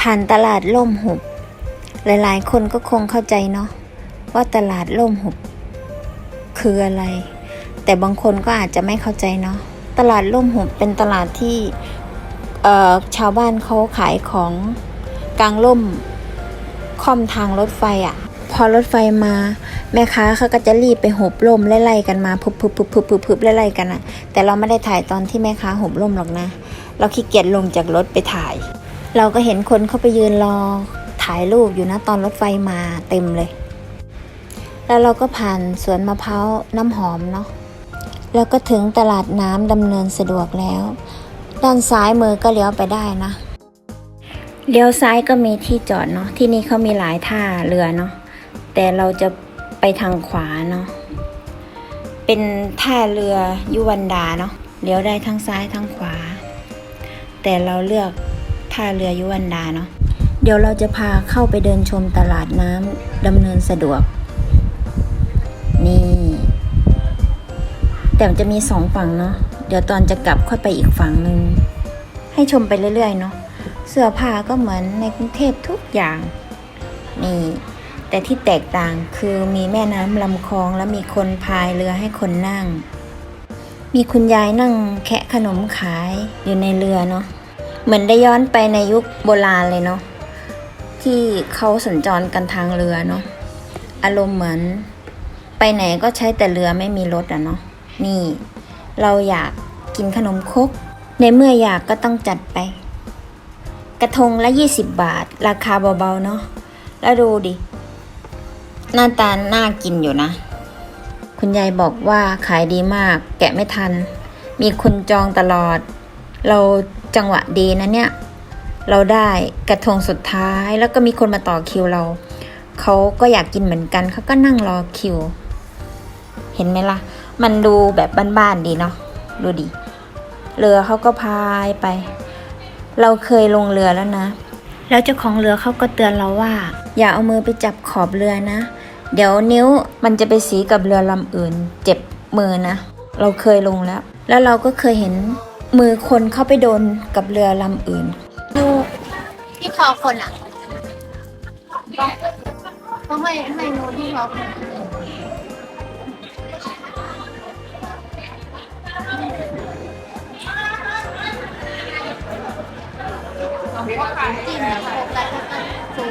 ผ่านตลาดล่มหุบ หลายๆ คนก็คงเข้าใจเนาะว่าตลาดล่มหุบ คืออะไร แต่บางคนก็อาจจะไม่เข้าใจเนาะตลาดล่มหุบเป็นตลาดที่ชาวบ้านเขาขายของกลางล่มค่อมทางรถไฟอะ่ะ พอรถไฟมา แม่ค้าเขาก็จะรีบไปหุบล่มไล่ๆกันมาพุบพุบพุบพุบพุบพุบไล่ๆกันอะ่ะ แต่เราไม่ได้ถ่ายตอนที่แม่ค้าหุบล่มหรอกนะ เราขี้เกียจลงจากรถไปถ่าย เราก็เห็นคนเขาไปยืนรอถ่ายรูปอยู่นะตอนรถไฟมาเต็มเลย แล้วเราก็ผ่านสวนมะพร้าวน้ำหอมเนาะแล้วก็ถึงตลาดน้ำดำเนินสะดวกแล้ว ด้านซ้ายมือก็เลี้ยวไปได้นะเลี้ยวซ้ายก็มีที่จอดเนาะที่นี่เขามีหลายท่าเรือเนาะแต่เราจะไปทางขวาเนาะเป็นท่าเรือยุวันดาเนาะเลี้ยวได้ทั้งซ้ายทั้งขวา แต่เราเลือก ท่าเรือยุวันดาเนาะเดี๋ยวเราจะพาเข้าไปเดินชมตลาดน้ำดำเนินสะดวก นี่ แต่มันจะมีสองฝั่งเนาะเดี๋ยวตอนจะกลับค่อยไปอีกฝั่งหนึ่งให้ชมไปเรื่อยๆเนาะเสื้อผ้าก็เหมือนในกรุงเทพทุกอย่าง นี่ แต่ที่แตกต่างคือมีแม่น้ำลำคลองและมีคนพายเรือให้คนนั่ง มีคุณยายนั่งแคะขนมขายอยู่ในเรือเนาะ เหมือนได้ย้อนไปในยุคโบราณเลยเนาะที่เขาสัญจรกันทางเรือเนาะอารมณ์เหมือน ไปไหนก็ใช้แต่เรือไม่มีรถอะเนาะนี่ เราอยากกินขนมครกในเมื่ออยากก็ต้องจัดไป กระทงละ 20 บาท ราคาเบาๆเนาะแล้วดูดิ หน้าตาน่ากินอยู่นะ คุณยายบอกว่าขายดีมาก แกะไม่ทัน มีคนจองตลอด เรา จังหวะดีนะเนี่ย เราได้กระทงสุดท้ายแล้วก็มีคนมาต่อคิวเรา เขาก็อยากกินเหมือนกันเขาก็นั่งรอคิว เห็นไหมล่ะ มันดูแบบบ้านๆดีเนาะดูดิเรือเขาก็พายไป เราเคยลงเรือแล้วนะ แล้วเจ้าของเรือเขาก็เตือนเราว่า อย่าเอามือไปจับขอบเรือนะ เดี๋ยวนิ้วมันจะไปสีกับเรือลำอื่น เจ็บมือนะ เราเคยลงแล้ว แล้วเราก็เคยเห็น มือคนเข้าไปโดนกับเรือลำอื่นดูที่คอคนอะต้องให้ให้โน้ที่เขาจิ้มโฟกัสแล้วก็ซูม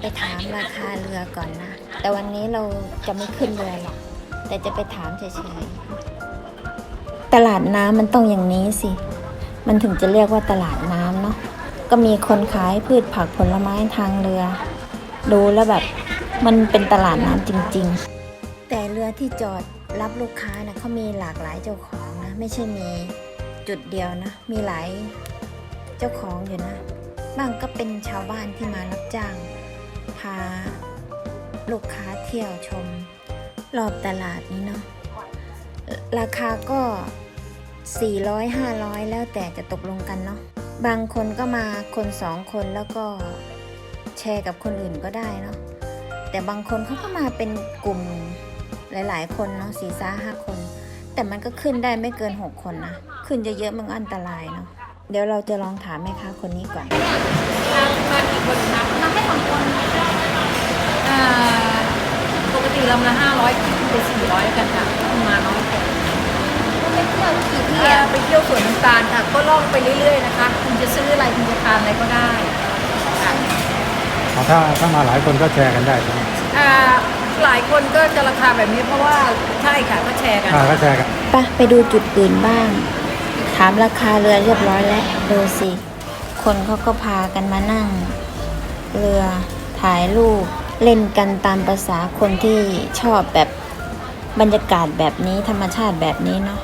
ไปถามราคาเรือก่อนนะ แต่วันนี้เราจะไม่ขึ้นเรือหรอกแต่จะไปถามเฉยๆ ตลาดน้ำมันต้องอย่างนี้สิ มันถึงจะเรียกว่าตลาดน้ำเนาะ ก็มีคนขายพืชผักผลไม้ทางเรือ ดูแล้วแบบมันเป็นตลาดน้ำจริง ๆ แต่เรือที่จอดรับลูกค้านะเขามีหลากหลายเจ้าของนะ ไม่ใช่มีจุดเดียวนะ มีหลายเจ้าของอยู่นะ บางก็เป็นชาวบ้านที่มารับจ้าง พาลูกค้าเที่ยวชม รอบตลาดนี้เนาะราคาก็ 400 500 แล้วแต่จะตกลงกันเนาะบางคนก็มาคนสองคนแล้วก็แชร์กับคนอื่นก็ได้เนาะแต่บางคนเขาก็มาเป็นกลุ่มหลาย ๆ คนเนาะสี่ซ่าห้าคน แต่มันก็ขึ้นได้ไม่เกิน 6 คนนะ ขึ้นเยอะๆมันอันตรายเนาะ เดี๋ยวเราจะลองถามแม่ค้าคนนี้ก่อนมากี่คนคะมาให้สองคนปกติเรามาห้าร้อยเป็นสี่ร้อยกันค่ะมาน้อยกว่าไปเที่ยวกี่ที่อะไปเที่ยวสวนน้ำตาลค่ะ ก็ล่องไปเรื่อยๆนะคะ คุณจะซื้ออะไรคุณจะทานอะไรก็ได้ถ้าถ้ามาหลายคนก็แชร์กันได้ใช่ไหมหลายคนก็จะราคาแบบนี้เพราะว่าใช่ค่ะก็แชร์กันค่ะก็แชร์กันไปไปดูจุดอื่นบ้าง ถามราคาเรือเรียบร้อยแล้วดูสิ คนเขาก็พากันมานั่ง เรือถ่ายรูปเล่นกันตามภาษาคนที่ชอบแบบบรรยากาศแบบนี้ธรรมชาติแบบนี้เนาะ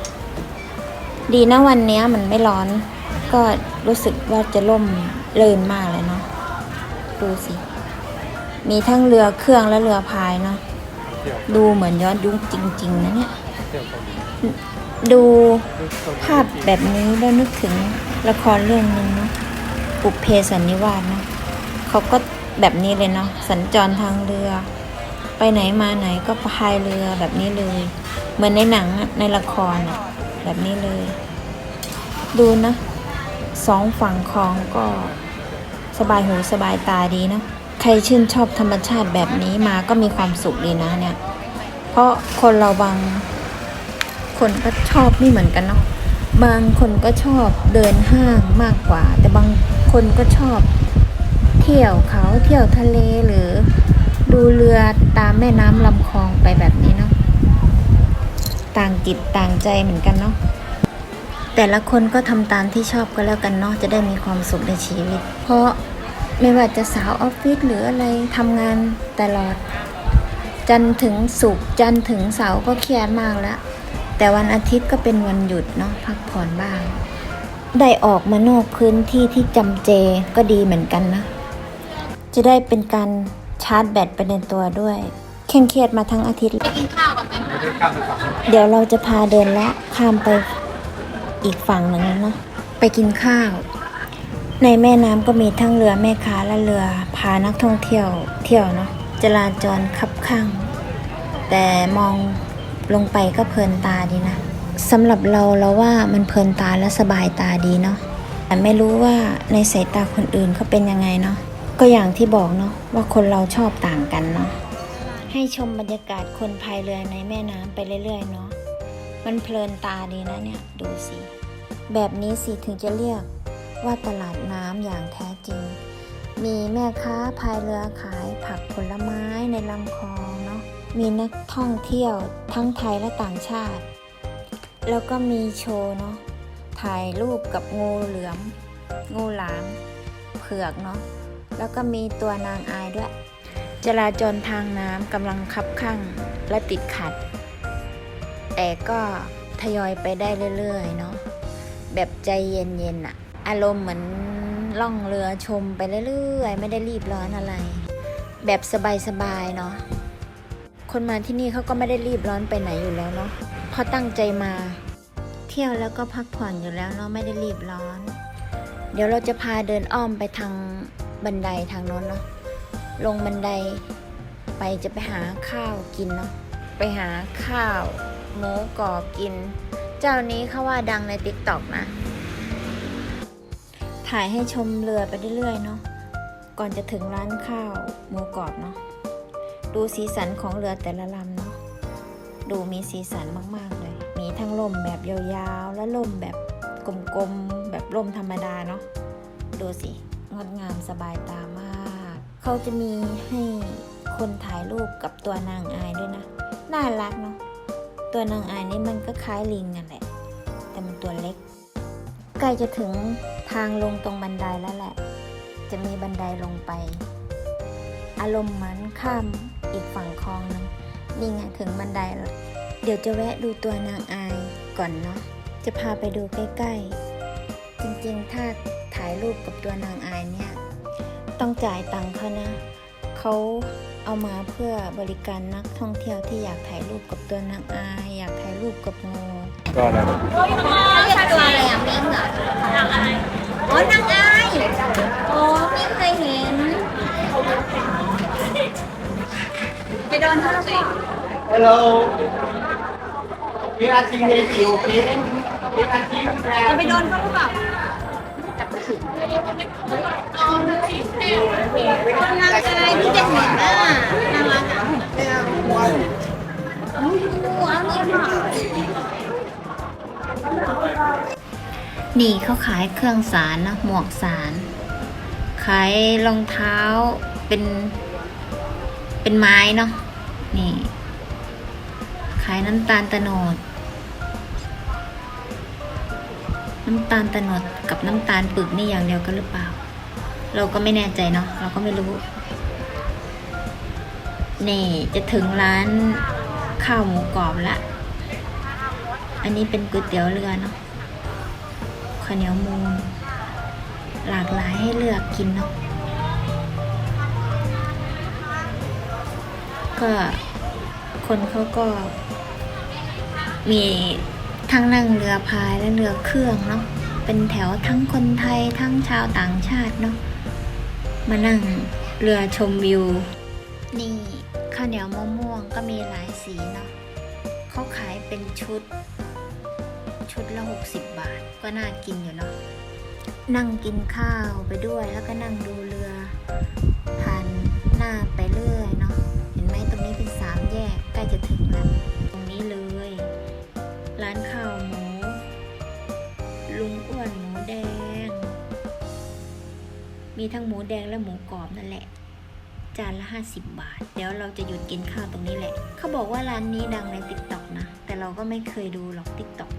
ดีนะวันเนี้ยมันไม่ร้อน ก็รู้สึกว่าจะล่มเลินมากเลยเนาะดูสิ มีทั้งเรือเครื่องและเรือพายเนาะดูเหมือนย้อนยุคจริง ๆ นะเนี่ย ดูภาพแบบนี้แล้วนึกถึงละครเรื่องหนึ่งเนาะปุเพสันนิวาสเนาะเขาก็แบบนี้เลยเนาะสัญจรทางเรือ ไปไหนมาไหนก็พายเรือแบบนี้เลย เหมือนในหนังในละครอะแบบนี้เลย ดูนะสองฝั่งคลองก็สบายหูสบายตาดีนะใครชื่นชอบธรรมชาติแบบนี้มาก็มีความสุขดีนะเนี่ย เพราะคนเราบาง คนก็ชอบไม่เหมือนกันเนาะบางคนก็ชอบเดินห้างมากกว่า แต่บางคนก็ชอบ เที่ยวเขาเที่ยวทะเลหรือ ดูเรือตามแม่น้ำลำคลองไปแบบนี้เนาะต่างจิตต่างใจเหมือนกันเนาะแต่ละคนก็ทำตามที่ชอบก็แล้วกันเนาะจะได้มีความสุขในชีวิต เพราะไม่ว่าจะสาวออฟฟิศหรืออะไรทำงานตลอด จันถึงศุกจันถึงเสาก็เครียดมากแล้ว แต่วันอาทิตย์ก็เป็นวันหยุดเนาะพักผ่อนบ้าง ได้ออกมานอกพื้นที่ที่จำเจก็ดีเหมือนกันนะ จะได้เป็นการชาร์จแบตไปในตัวด้วยเคร่งเครียดมาทั้งอาทิตย์ เดี๋ยวเราจะพาเดินและข้ามไปอีกฝั่งหนึ่งเนาะไปกินข้าว ในแม่น้ำก็มีทั้งเรือแม่ค้าและเรือพานักท่องเที่ยวเที่ยวเนาะจราจรคับข้าง แต่มอง ลงไปก็เพลินตาดีนะสำหรับเราเราว่ามันเพลินตาและสบายตาดีเนาะแต่ไม่รู้ว่าในสายตาคนอื่นเขาเป็นยังไงเนาะก็อย่างที่บอกเนาะว่าคนเราชอบต่างกันเนาะให้ชมบรรยากาศคนพายเรือในแม่น้ำไปเรื่อยๆเนาะมันเพลินตาดีนะเนี่ยดูสิแบบนี้สิถึงจะเรียกว่าตลาดน้ำอย่างแท้จริง มีแม่ค้าพายเรือขายผักผลไม้ในลำคลอง มีนักท่องเที่ยวทั้งไทยและต่างชาติ แล้วก็มีโชว์เนาะ ถ่ายรูปกับงูเหลือม งูหลาม เผือกเนาะ แล้วก็มีตัวนางอายด้วย จราจรทางน้ำกำลังคับข้างและติดขัด แต่ก็ทยอยไปได้เรื่อยๆเนาะ แบบใจเย็นๆอะอารมณ์เหมือนล่องเรือชมไปเรื่อยๆ ไม่ได้รีบร้อนอะไร แบบสบายๆเนาะ คนมาที่นี่เขาก็ไม่ได้รีบร้อนไปไหนอยู่แล้วเนาะเพราะตั้งใจมา เที่ยวแล้วก็พักผ่อนอยู่แล้วเนาะไม่ได้รีบร้อน เดี๋ยวเราจะพาเดินอ้อมไปทางบันไดทางโน้นเนาะลงบันไดไปจะไปหาข้าวกินเนาะไปหาข้าวหมูกรอบกิน เจ้านี้เขาว่าดังในติ๊กต็อกนะ ถ่ายให้ชมเรือไปเรื่อยๆเนาะก่อนจะถึงร้านข้าวหมูกรอบเนาะ ดูสีสันของเรือแต่ละลำเนาะดูมีสีสันมาก ๆ เลย มีทั้งลมแบบยาวๆ และลมแบบกลมๆ แบบลมธรรมดาเนาะดูสิงดงามสบายตามาก เขาจะมีให้คนถ่ายรูปกับตัวนางอายด้วยนะ น่ารักเนาะตัวนางอายนี่มันก็คล้ายลิงนั่นแหละ แต่มันตัวเล็ก ใกล้จะถึงทางลงตรงบันไดแล้วแหละ จะมีบันไดลงไป อารมณ์มันข้ามอีกฝั่งคลองหนึงนี่ไงถึงบันไดแล้วเดี๋ยวจะแวะดูตัวนางอายก่อนเนาะจะพาไปดูใกล้ๆ จริงๆ ถ้าถ่ายรูปกับตัวนางอายเนี่ย ต้องจ่ายตังค์เขานะเขาเอามาเพื่อบริการนักท่องเที่ยวที่อยากถ่ายรูปกับตัวนางอายอยากถ่ายรูปกับงูก็อะไรเขาเรียกตัวอะไรอะมิ้งเหรอนางอายอ๋อนางอายอ๋อมิ้งเคยเห็น เดินห้างสิ Hello. We are seeing the view, okay? We งแต่จะไปเดินเขาหรือเปล่าคนรักอะไรที่จะเห็นหน้าน่ารักอะอุ้ยหัวมีหมานี่เขาขายเครื่องสารนะหมวกสาร ขายรองเท้าเป็น เป็นไม้เนาะ นี่ ขายน้ำตาลตะโนด น้ำตาลตะโนดกับน้ำตาลปึกนี่อย่างเดียวกันหรือเปล่า เราก็ไม่แน่ใจเนาะเราก็ไม่รู้ นี่จะถึงร้านข้าวหมูกรอบละ อันนี้เป็นก๋วยเตี๋ยวเรือเนาะข้าวเหนียวมูนหลากหลายให้เลือกกินเนาะ ก็คนเขาก็ มีทั้งนั่งเรือพายและเรือเครื่องเนาะเป็นแถวทั้งคนไทยทั้งชาวต่างชาติเนาะมานั่งเรือชมวิว นี่ข้าวเหนียวมะม่วงก็มีหลายสีเนาะเขาขายเป็นชุด ชุดละ60 บาท ก็น่ากินอยู่เนาะนั่งกินข้าวไปด้วยแล้วก็นั่งดูเรือผ่าน ล้จะถึงแล้วตรงนี้เลย ร้านข้าวหมู ลุงอ้วนหมูแดง มีทั้งหมูแดงและหมูกรอบนั่นแหละ จานละ 50 บาท เดี๋ยวเราจะหยุดกินข้าวตรงนี้แหละ เขาบอกว่าร้านนี้ดังในติ๊กต็อกนะ แต่เราก็ไม่เคยดูหรอกติ๊กต็อก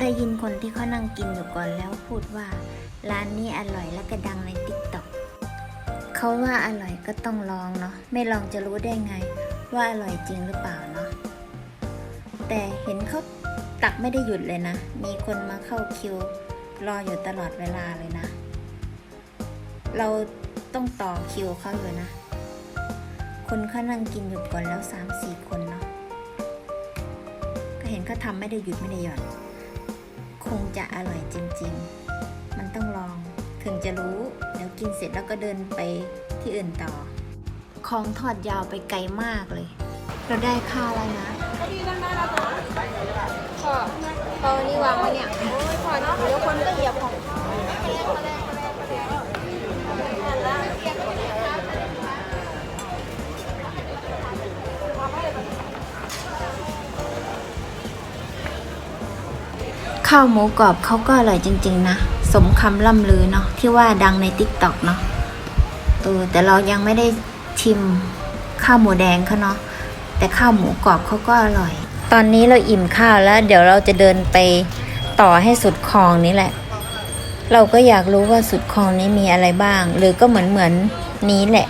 ได้ยินคนที่เขานั่งกินอยู่ก่อนแล้วพูดว่า ร้านนี้อร่อยและก็ดังในติ๊กต็อกเขาว่าอร่อยก็ต้องลองเนาะไม่ลองจะรู้ได้ไง ว่าอร่อยจริงหรือเปล่าเนาะแต่เห็นเขาตักไม่ได้หยุดเลยนะ มีคนมาเข้าคิว รออยู่ตลอดเวลาเลยนะ เราต้องต่อคิวเขาอยู่นะ คนเขานั่งกินอยู่ก่อนแล้วสามสี่คนเนาะก็เห็นเขาทำไม่ได้หยุดไม่ได้หย่อน คงจะอร่อยจริง ๆ มันต้องลองถึงจะรู้ เดี๋ยวกินเสร็จแล้วก็เดินไปที่อื่นต่อ ของทอดยาวไปไกลมากเลย เราได้ข้าวแล้วนะพอนี่วางไว้เนี่ยโอ้ยพอเดี๋ยวคนก็เหยียบของข้าวหมูกรอบเขาก็อร่อยจริง ๆ นะ สมคำล่ำลือเนาะที่ว่าดังในติ๊กต็อกเนาะเออแต่เรายังไม่ได้ ชิม ข้าวหมูแดงเขาเนาะแต่ข้าวหมูกรอบเขาก็อร่อย ตอนนี้เราอิ่มข้าวแล้ว เดี๋ยวเราจะเดินไปต่อให้สุดคลองนี้แหละ เราก็อยากรู้ว่าสุดคลองนี้มีอะไรบ้าง หรือก็เหมือนเหมือนนี้แหละ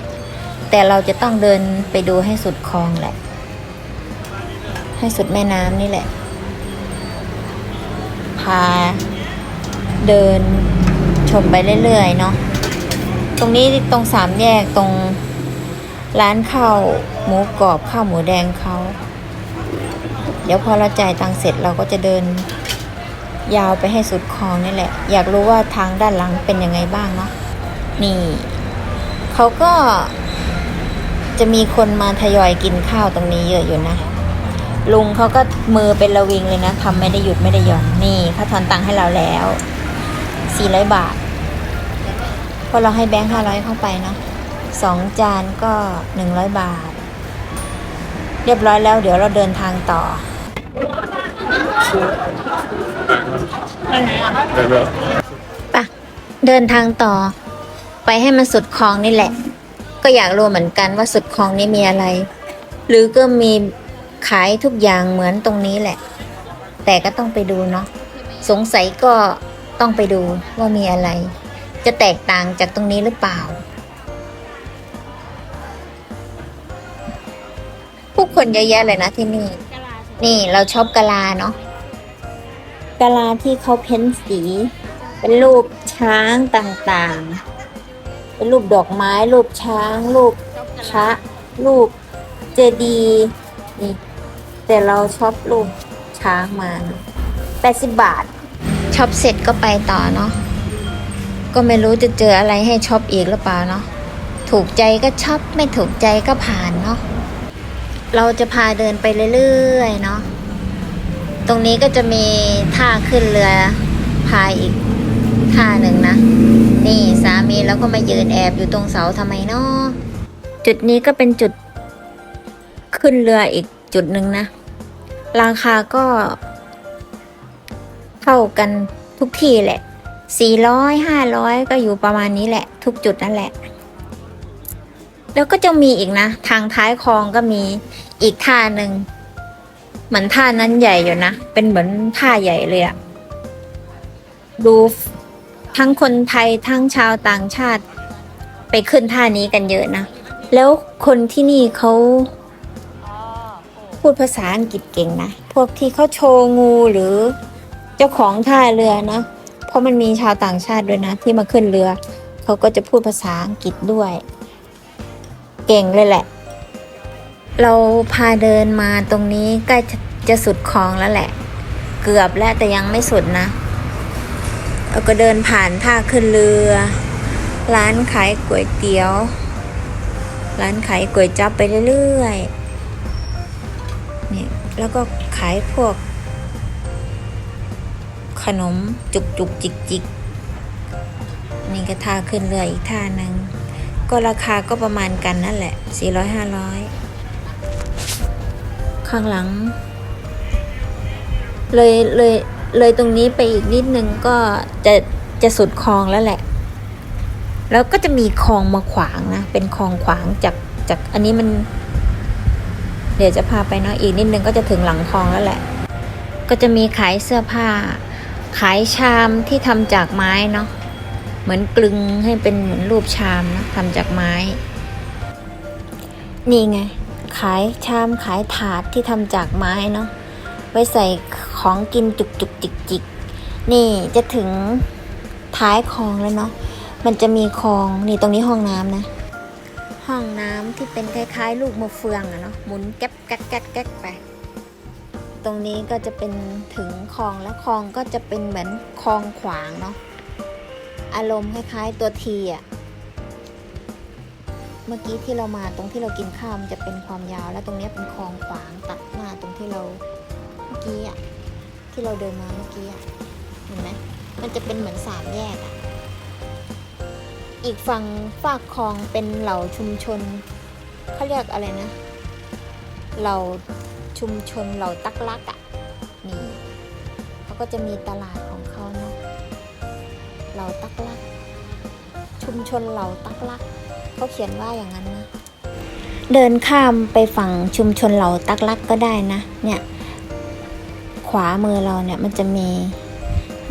แต่เราจะต้องเดินไปดูให้สุดคลองแหละ ให้สุดแม่น้ำนี่แหละ พาเดินชมไปเรื่อยๆเนาะตรงนี้ตรงสามแยกตรง ร้านข้าวหมูกรอบข้าวหมูแดงเขา เดี๋ยวพอเราจ่ายตังเสร็จเราก็จะเดิน ยาวไปให้สุดคลองนี่แหละ อยากรู้ว่าทางด้านหลังเป็นยังไงบ้างเนาะนี่เขาก็จะมีคนมาทยอยกินข้าวตรงนี้เยอะอยู่นะ ลุงเขาก็มือเป็นระวิงเลยนะทำไม่ได้หยุดไม่ได้หย่อนนี่เขาทอนตังค์ให้เราแล้ว400บาทเพราะเราให้แบงค์500เข้าไปเนาะ สองจานก็100บาท เรียบร้อยแล้วเดี๋ยวเราเดินทางต่อปะเดินทางต่อ ไปให้มันสุดคลองนี่แหละ ก็อยากรู้เหมือนกันว่าสุดคลองนี้มีอะไร หรือก็มีขายทุกอย่างเหมือนตรงนี้แหละ แต่ก็ต้องไปดูเนาะสงสัยก็ต้องไปดูว่ามีอะไร จะแตกต่างจากตรงนี้หรือเปล่า คนเยอะแยะเลยนะที่นี่นี่เราชอบกะลาเนาะกะลาที่เขาเพ้นสี เป็นรูปช้างต่างๆ เป็นรูปดอกไม้ รูปช้าง รูปพระรูปเจดีย์นี่แต่เราชอบรูปช้างมาแปดสิบบาท ช็อปเสร็จก็ไปต่อเนาะก็ไม่รู้จะเจออะไรให้ช็อปอีกหรือเปล่าเนาะถูกใจก็ช็อปไม่ถูกใจก็ผ่านเนาะ เราจะพาเดินไปเรื่อยๆเนาะ ตรงนี้ก็จะมีท่าขึ้นเรือพายอีกท่าหนึ่งนะ นี่สามีแล้วก็มายืนแอบอยู่ตรงเสาทำไมเนาะจุดนี้ก็เป็นจุดขึ้นเรืออีกจุดหนึ่งนะ ราคาก็เท่ากันทุกที่แหละสี่ร้อยห้าร้อยก็อยู่ประมาณนี้แหละ ทุกจุดนั่นแหละ แล้วก็จะมีอีกนะ ทางท้ายคลองก็มีอีกท่าหนึ่งเหมือนท่านั้นใหญ่อยู่นะ เป็นเหมือนท่าใหญ่เลยอะดูทั้งคนไทยทั้งชาวต่างชาติ ไปขึ้นท่านี้กันเยอะนะ แล้วคนที่นี่เขาพูดภาษาอังกฤษเก่งนะ พวกที่เขาโชว์งูหรือเจ้าของท่าเรือนะ เพราะมันมีชาวต่างชาติด้วยนะ ที่มาขึ้นเรือ เขาก็จะพูดภาษาอังกฤษด้วย เก่งเลยแหละ เราพาเดินมาตรงนี้ใกล้จะสุดคลองแล้วแหละ เกือบแล้วแต่ยังไม่สุดนะเราก็เดินผ่านท่าขึ้นเรือ ร้านขายก๋วยเตี๋ยว ร้านขายก๋วยจั๊บไปเรื่อยๆเนี่ยแล้วก็ขายพวก ขนมจุกจุกจิกจิกนี่ก็ท่าขึ้นเรืออีกท่าหนึ่ง ก็ราคาก็ประมาณกันนั่นแหละ 400 500 ข้างหลัง เลยเลยเลยตรงนี้ไปอีกนิดนึงก็จะจะสุดคลองแล้วแหละ แล้วก็จะมีคลองมาขวางนะ เป็นคลองขวางจากจากอันนี้มัน เดี๋ยวจะพาไปเนาะอีกนิดนึงก็จะถึงหลังคลองแล้วแหละ ก็จะมีขายเสื้อผ้า ขายชามที่ทำจากไม้เนาะ เหมือนกลึงให้เป็นเหมือนรูปชามนะทำจากไม้ นี่ไง ขายชามขายถาดที่ทำจากไม้เนาะไว้ใส่ของกินจุกจุกจิกจิกนี่จะถึงท้ายคลองแล้วเนาะมันจะมีคลองนี่ตรงนี้ห้องน้ำนะ ห้องน้ำที่เป็นคล้ายๆ ลูกมะเฟืองอะเนาะหมุนแก๊บแก๊บแก๊บแก๊บไปตรงนี้ก็จะเป็นถึงคลองแล้วคลองก็จะเป็นเหมือนคลองขวางเนาะ อารมณ์คล้ายๆตัวทีอะเมื่อกี้ที่เรามาตรงที่เรากินข้าวมันจะเป็นความยาว แล้วตรงนี้เป็นคลองขวางตัดหน้าตรงที่เราเมื่อกี้อะที่เราเดินมาเมื่อกี้อะเห็นไหมมันจะเป็นเหมือนสามแยกอะอีกฝั่งฝากคลองเป็นเหล่าชุมชนเขาเรียกอะไรนะเหล่าชุมชนเหล่าตักลักอะนี่เขาก็จะมีตลาด เหล่าตักลัก ชุมชนเหล่าตักลัก เขาเขียนว่าอย่างนั้นนะ เดินข้ามไปฝั่งชุมชนเหล่าตักลักก็ได้นะ เนี่ย ขวามือเราเนี่ยมันจะมี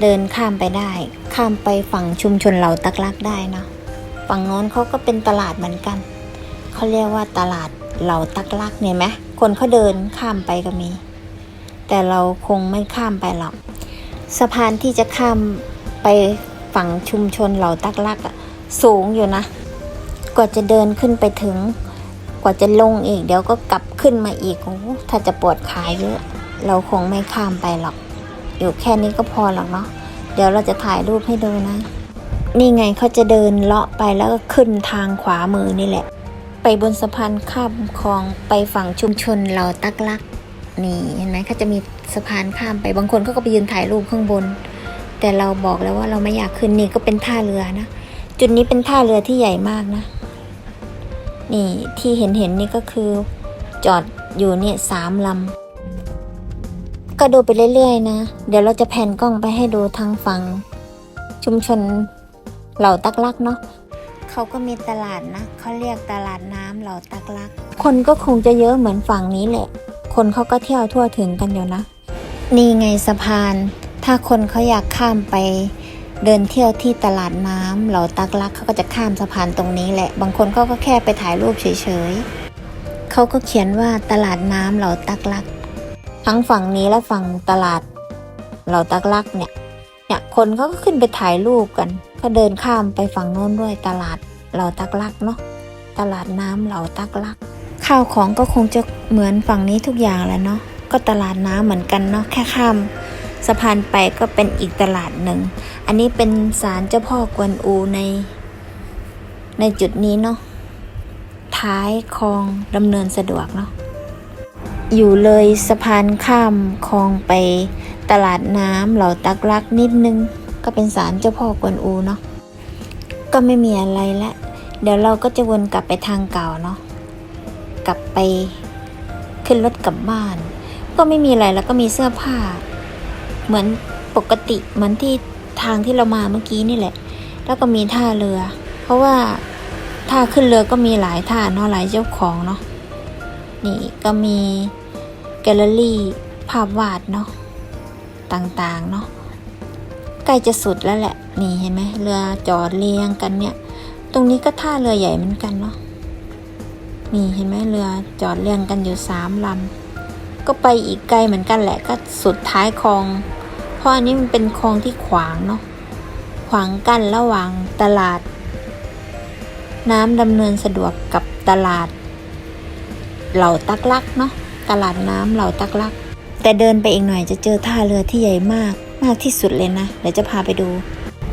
เดินข้ามไปได้ ข้ามไปฝั่งชุมชนเหล่าตักลักได้เนาะ ฝั่งโน้นเขาก็เป็นตลาดเหมือนกัน เขาเรียกว่าตลาดเหล่าตักลักเนี่ยไหมคนเขาเดินข้ามไปก็มี แต่เราคงไม่ข้ามไปหรอก สะพานที่จะข้ามไป ฝั่งชุมชนเหล่าตักลักอะสูงอยู่นะ กว่าจะเดินขึ้นไปถึง กว่าจะลงอีก เดี๋ยวก็กลับขึ้นมาอีกโอ้ถ้าจะปวดขาเยอะ เราคงไม่ข้ามไปหรอก อยู่แค่นี้ก็พอหรอกเนาะเดี๋ยวเราจะถ่ายรูปให้ดูนะ นี่ไงเขาจะเดินเลาะไปแล้วก็ขึ้นทางขวามือนี่แหละ ไปบนสะพานข้ามคลองไปฝั่งชุมชนเหล่าตักลักนี่เห็นไหมเขาจะมีสะพานข้ามไปบางคนเขาก็ไปยืนถ่ายรูปข้างบน แต่เราบอกแล้วว่าเราไม่อยากขึ้นนี่ก็เป็นท่าเรือนะ จุดนี้เป็นท่าเรือที่ใหญ่มากนะ นี่ที่เห็นเห็นๆนี่ก็คือจอดอยู่เนี่ยสามลำก็ดูไปเรื่อยๆนะ เดี๋ยวเราจะแผ่นกล้องไปให้ดูทางฝั่งชุมชนเหล่าตักลักเนาะเขาก็มีตลาดนะเขาเรียกตลาดน้ำเหล่าตักลัก คนก็คงจะเยอะเหมือนฝั่งนี้แหละ คนเขาก็เที่ยวทั่วถึงกันอยู่นะ นี่ไงสะพาน ถ้าคนเขาอยากข้ามไปเดินเที่ยวที่ตลาดน้ำเหล่าตักลักเขาก็จะข้ามสะพานตรงนี้แหละ บางคนเขาก็แค่ไปถ่ายรูปเฉยๆเขาก็เขียนว่าตลาดน้ำเหล่าตักลัก ทั้งฝั่งนี้และฝั่งตลาดเหล่าตักลักเนี่ยเนี่ยคนเขาก็ขึ้นไปถ่ายรูปกัน ก็เดินข้ามไปฝั่งโน้นด้วยตลาดเหล่าตักลักเนาะตลาดน้ำเหล่าตักลัก ข้าวของก็คงจะเหมือนฝั่งนี้ทุกอย่างแหละเนาะก็ตลาดน้ำเหมือนกันเนาะแค่ข้าม สะพานไปก็เป็นอีกตลาดหนึ่ง อันนี้เป็นศาลเจ้าพ่อกวนอูใน ในจุดนี้เนาะ ท้ายคลองดำเนินสะดวกเนาะ อยู่เลยสะพานข้ามคลองไปตลาดน้ำเหล่าตักลักนิดนึง ก็เป็นศาลเจ้าพ่อกวนอูเนาะ ก็ไม่มีอะไรละ เดี๋ยวเราก็จะวนกลับไปทางเก่าเนาะ กลับไปขึ้นรถกลับบ้าน ก็ไม่มีอะไรแล้วก็มีเสื้อผ้า เหมือนปกติเหมือนที่ทางที่เรามาเมื่อกี้นี่แหละ แล้วก็มีท่าเรือ เพราะว่าท่าขึ้นเรือก็มีหลายท่าเนาะหลายเจ้าของเนาะนี่ก็มีแกลเลอรี่ภาพวาดเนาะต่างๆเนาะใกล้จะสุดแล้วแหละ นี่เห็นไหมเรือจอดเรียงกันเนี่ย ตรงนี้ก็ท่าเรือใหญ่เหมือนกันเนาะนี่เห็นไหมเรือจอดเรียงกันอยู่สามลำก็ไปอีกไกลเหมือนกันแหละก็สุดท้ายคลอง ราะอันนี้มันเป็นคลองที่ขวางเนาะขวางกั้นระหว่างตลาด น้ำดำเนินสะดวกกับตลาด เหล่าตักลักเนาะตลาดน้ำเหล่าตักลัก แต่เดินไปอีกหน่อยจะเจอท่าเรือที่ใหญ่มากมากที่สุดเลยนะเดี๋ยวจะพาไปดู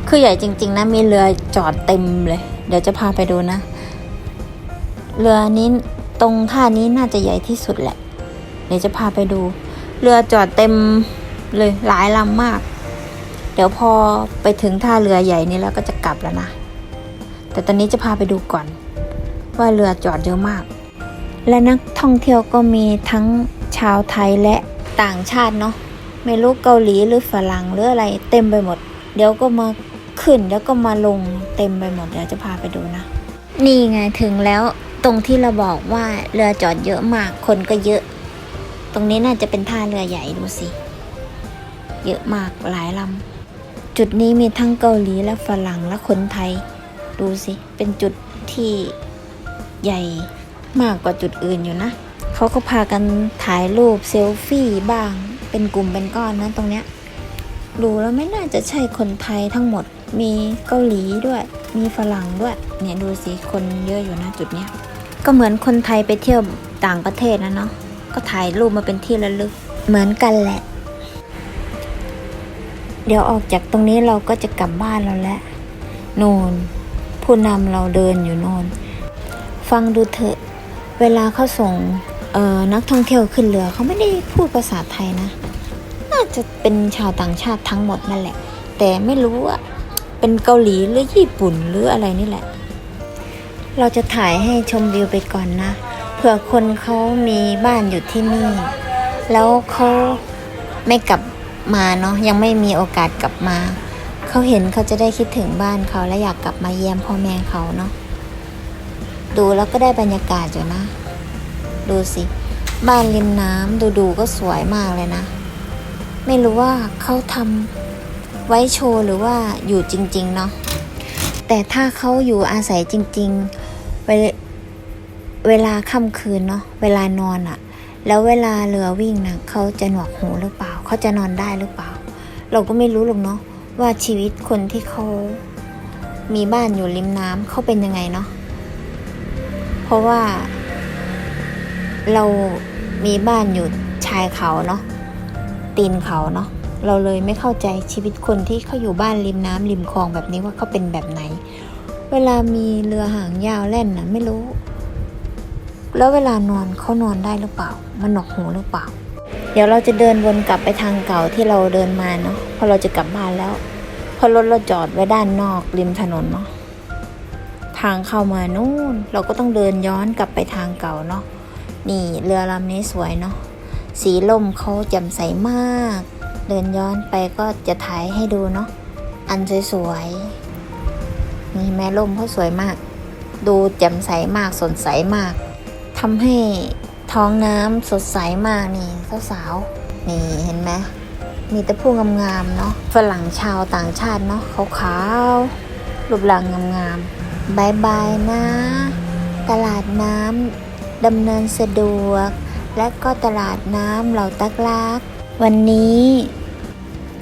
คือใหญ่จริง ๆ นะมีเรือจอดเต็มเลย เดี๋ยวจะพาไปดูนะ เรือนี้ตรงท่านี้น่าจะใหญ่ที่สุดแหละ เดี๋ยวจะพาไปดู เรือจอดเต็ม เลยหลายลำมาก เดี๋ยวพอไปถึงท่าเรือใหญ่นี้แล้วก็จะกลับแล้วนะ แต่ตอนนี้จะพาไปดูก่อน ว่าเรือจอดเยอะมาก และนักท่องเที่ยวก็มีทั้งชาวไทยและต่างชาติเนาะไม่รู้เกาหลีหรือฝรั่งหรืออะไรเต็มไปหมด เดี๋ยวก็มาขึ้นแล้วก็มาลงเต็มไปหมดเดี๋ยวจะพาไปดูนะ นี่ไงถึงแล้วตรงที่เราบอกว่าเรือจอดเยอะมากคนก็เยอะ ตรงนี้น่าจะเป็นท่าเรือใหญ่ดูสิ เยอะมากหลายลำ จุดนี้มีทั้งเกาหลีและฝรั่งและคนไทย ดูสิ เป็นจุดที่ใหญ่มากกว่าจุดอื่นอยู่นะ เขาก็พากันถ่ายรูปเซลฟี่บ้าง เป็นกลุ่มเป็นก้อนนะตรงเนี้ย ดูแล้วไม่น่าจะใช่คนไทยทั้งหมด มีเกาหลีด้วย มีฝรั่งด้วย เนี่ยดูสิ คนเยอะอยู่นะจุดเนี้ย ก็เหมือนคนไทยไปเที่ยวต่างประเทศนะเนาะ ก็ถ่ายรูปมาเป็นที่ระลึก เหมือนกันแหละ เดี๋ยวออกจากตรงนี้เราก็จะกลับบ้านเราแล้วโนนผู้นำเราเดินอยู่โนนฟังดูเถอะ เวลาเขาส่งนักท่องเที่ยวขึ้นเรือเขาไม่ได้พูดภาษาไทยนะ น่าจะเป็นชาวต่างชาติทั้งหมดนั่นแหละ แต่ไม่รู้ว่าเป็นเกาหลีหรือญี่ปุ่นหรืออะไรนี่แหละ เราจะถ่ายให้ชมวิวไปก่อนนะ เผื่อคนเขามีบ้านอยู่ที่นี่ แล้วเขาไม่กลับ มาเนาะยังไม่มีโอกาสกลับมา เขาเห็นเขาจะได้คิดถึงบ้านเขาและอยากกลับมาเยี่ยมพ่อแม่เขาเนาะดูแล้วก็ได้บรรยากาศอยู่นะ ดูสิ บ้านริมน้ำดูดูๆก็สวยมากเลยนะ ไม่รู้ว่าเขาทำไว้โชว์หรือว่าอยู่จริง ๆ เนาะแต่ถ้าเขาอยู่อาศัยจริง ๆ เวเวลาค่ำคืนเนาะเวลานอนอะแล้วเวลาเรือวิ่งนะเขาจะหนวกหูหรือเปล่า เขาจะนอนได้หรือเปล่า เราก็ไม่รู้หรอกเนาะว่าชีวิตคนที่เขามีบ้านอยู่ริมน้ำเขาเป็นยังไงเนาะเพราะว่า เรามีบ้านอยู่ชายเขาเนาะตีนเขาเนาะเราเลยไม่เข้าใจชีวิตคนที่เขาอยู่บ้านริมน้ำริมคลองแบบนี้ว่าเขาเป็นแบบไหน เวลามีเรือหางยาวแล่นนะไม่รู้ แล้วเวลานอนเขานอนได้หรือเปล่า มันหนวกหูหรือเปล่า เดี๋ยวเราจะเดินวนกลับไปทางเก่าที่เราเดินมาเนาะพราะเราจะกลับบ้านแล้วพราะรถเราจอดไว้ด้านนอกริมถนนเนาะทางเข้ามานู่น เราก็ต้องเดินย้อนกลับไปทางเก่าเนาะนี่เรือลำนี้สวยเนาะสีลมเขาแจ่มใสมาก เดินย้อนไปก็จะถ่ายให้ดูเนาะอันสวยๆนี่แม่ลมเขาสวยมาก ดูแจ่มใสมากสดใสมากทำให้ ท้องน้ำสดใสมากนี่สาวๆนี่เห็นไหมมีแต่ผู้งามๆเนาะฝรั่งชาวต่างชาติเนาะขาวๆรูปร่างงามๆบายบายนะ ตลาดน้ำดำเนินสะดวก และก็ตลาดน้ำเหล่าตักลากวันนี้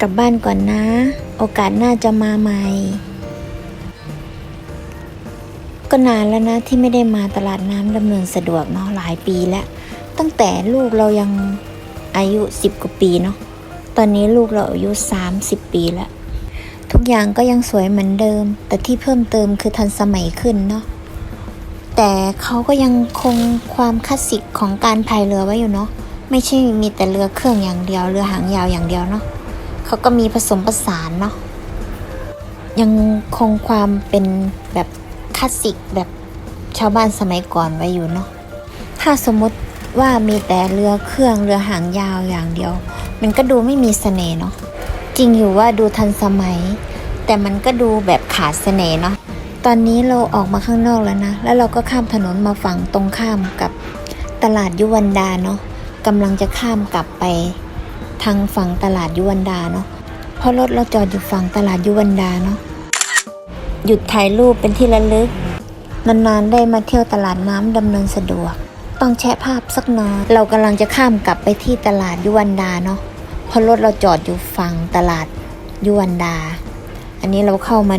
กลับบ้านก่อนนะ โอกาสหน้าจะมาใหม่ ก็นานแล้วนะที่ไม่ได้มาตลาดน้ำดำเนินสะดวกเนาะหลายปีแล้ว ตั้งแต่ลูกเรายังอายุสิบกว่าปีเนาะ ตอนนี้ลูกเราอายุสามสิบปีแล้ว ทุกอย่างก็ยังสวยเหมือนเดิม แต่ที่เพิ่มเติมคือทันสมัยขึ้นเนาะ แต่เขาก็ยังคงความคลาสสิกของการพายเรือไว้อยู่เนาะ ไม่ใช่มีแต่เรือเครื่องอย่างเดียว เรือหางยาวอย่างเดียวเนาะเขาก็มีผสมผสานเนาะ ยังคงความเป็นแบบคลาสสิกแบบชาวบ้านสมัยก่อนไว้อยู่เนาะ ถ้าสมมติ ว่ามีแต่เรือเครื่องเรือหางยาวอย่างเดียว มันก็ดูไม่มีเสน่ห์เนาะจริงอยู่ว่าดูทันสมัย แต่มันก็ดูแบบขาดเสน่ห์เนาะตอนนี้เราออกมาข้างนอกแล้วนะ แล้วเราก็ข้ามถนนมาฝั่งตรงข้ามกับตลาดยุวันดาเนาะกำลังจะข้ามกลับไปทางฝั่งตลาดยุวันดาเนาะเพราะรถเราจอดอยู่ฝั่งตลาดยุวันดาเนาะหยุดถ่ายรูปเป็นที่ระลึก นานๆได้มาเที่ยวตลาดน้ำดำเนินสะดวก ต้องแชะภาพสักหน่อย เรากำลังจะข้ามกลับไปที่ตลาดยุวันดาเนาะเพราะรถเราจอดอยู่ฝั่งตลาดยุวันดา อันนี้เราเข้ามา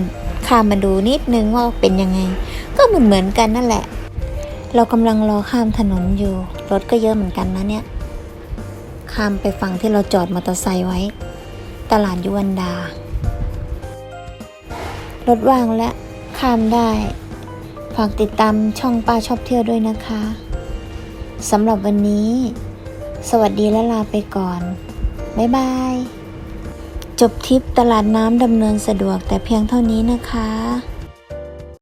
ข้ามมาดูนิดนึงว่าเป็นยังไง ก็เหมือนเหมือนกันนั่นแหละ เรากำลังรอข้ามถนนอยู่ รถก็เยอะเหมือนกันนะเนี่ย ข้ามไปฝั่งที่เราจอดมอเตอร์ไซค์ไว้ ตลาดยุวันดา รถว่างและข้ามได้ ฝากติดตามช่องป้าชอบเที่ยวด้วยนะคะ สำหรับวันนี้ สวัสดีและลาไปก่อน บ๊ายบาย จบทริปตลาดน้ำดำเนินสะดวกแต่เพียงเท่านี้นะคะ